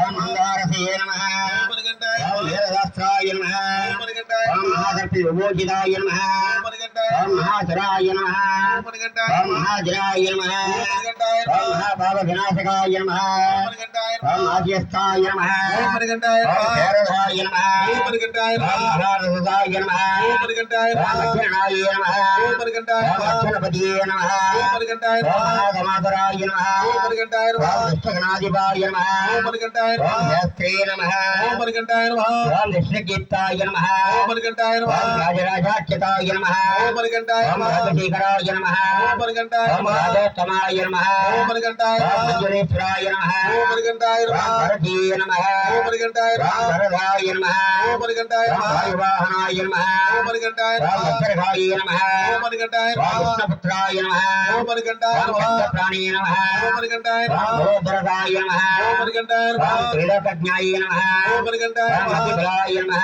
ఓం మంగళారసే నమ महागणाय नमः ओम महागर्पित विमोचिताय नमः ओम महासुराय नमः ओम महाजनाय नमः ओम महाभाव विनाशकाय नमः ओम आद्यस्थाय नमः ओम भैरवाय नमः ओम महारसाय नमः ओम लक्ष्मणाय नमः ओम लक्ष्मणपतिये नमः ओम महासमादराय नमः ओम दुष्टगणाधिपाय नमः ओम शास्त्रे नमः ओम विष्णुके मणिकर्ताय नमः ओम मणिकर्ताय नमः ओम राजराजार्चिताय नमः ओम मणिकर्ताय नमः ओम भगवतीकराय नमः ओम मणिकर्ताय नमः ओम राजतमाय नमः ओम मणिकर्ताय नमः ओम मञ्जुरेश्वराय नमः ओम मणिकर्ताय नमः ओम भरतीय नमः ओम मणिकर्ताय नमः ओम भरधाय नमः ओम मणिकर्ताय नमः ओम वायुवाहनाय नमः ओम मणिकर्ताय नमः ओम वज्रघाय नमः ओम मणिकर्ताय नमः ओम कृष्णपुत्राय नमः ओम मणिकर्ताय नमः ओम प्राणे नमः ओम मणिकर्ताय नमः ओम भोधराय नमः ओम मणिकर्ताय नमः ओम त्रिलोकज्ञाय नमः ओम मणिकर्ताय नमः ओम अतिभयाय नमः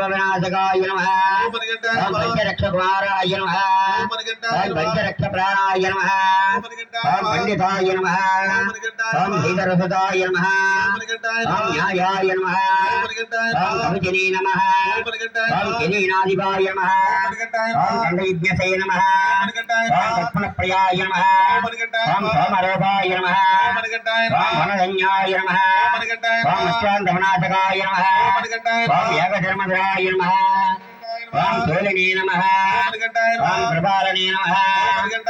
వినాశకాయ నమ ఓం పంచరక్ష కుమారాయ నమ ఓం పంచరక్ష ప్రాణాయ నమ ఓం పండితాయ నమ ప్రియాయ నమ ఓం సోమరూపాయ నమ ఓం మనగణ్యాయ నమ ఓం అశ్వాంతమనాశకాయ నమ ఓం ఏకధర్మధరాయ నమ ఓం తోలినే నమ ఓం కృపాలనే నమ